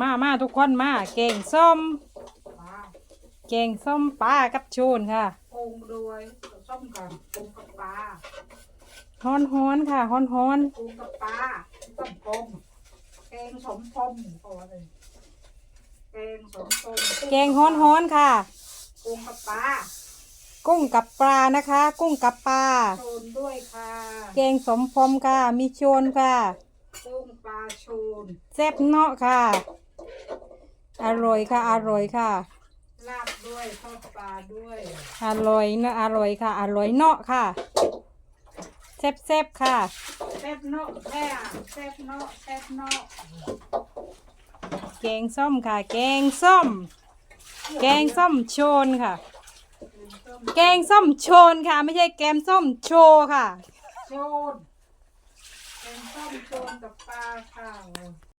มามาทุกคนมาแกงส้มมาแกงส้มปลากับโชนค่ะปรุงด้วยส้มก่อนปรุงกับปลาฮ้อนฮ้อนๆค่ะฮ้อนฮ้อนปรุงกับปลาส้มปมแกงสมปมก่อนเลยแกงสมปมๆแกงฮ้อนฮ้อนๆค่ะปรุงกับปลากุ้งกับปลานะคะ กุ้งกับปลาโชนด้วยค่ะแกงสมพมค่ะมีโชนค่ะกุ้งปลาโชนแซ่บเนาะค่ะ อร่อยค่ะ อร่อยค่ะ ลาบด้วยทอดปลาด้วยอร่อยเนาะอร่อยค่ะ อร่อยเนาะค่ะแซ่บแซ่บๆค่ะ แซ่บเนาะแม่แซ่บเนาะแซ่บเนาะแกงส้มค่ะ แกงส้ม แกงส้มโชนค่ะส้มแกงส้มโชนค่ะ ไม่ใช่แกงส้มโชค่ะโชนแกงส้มโชนกับปลาค่ะ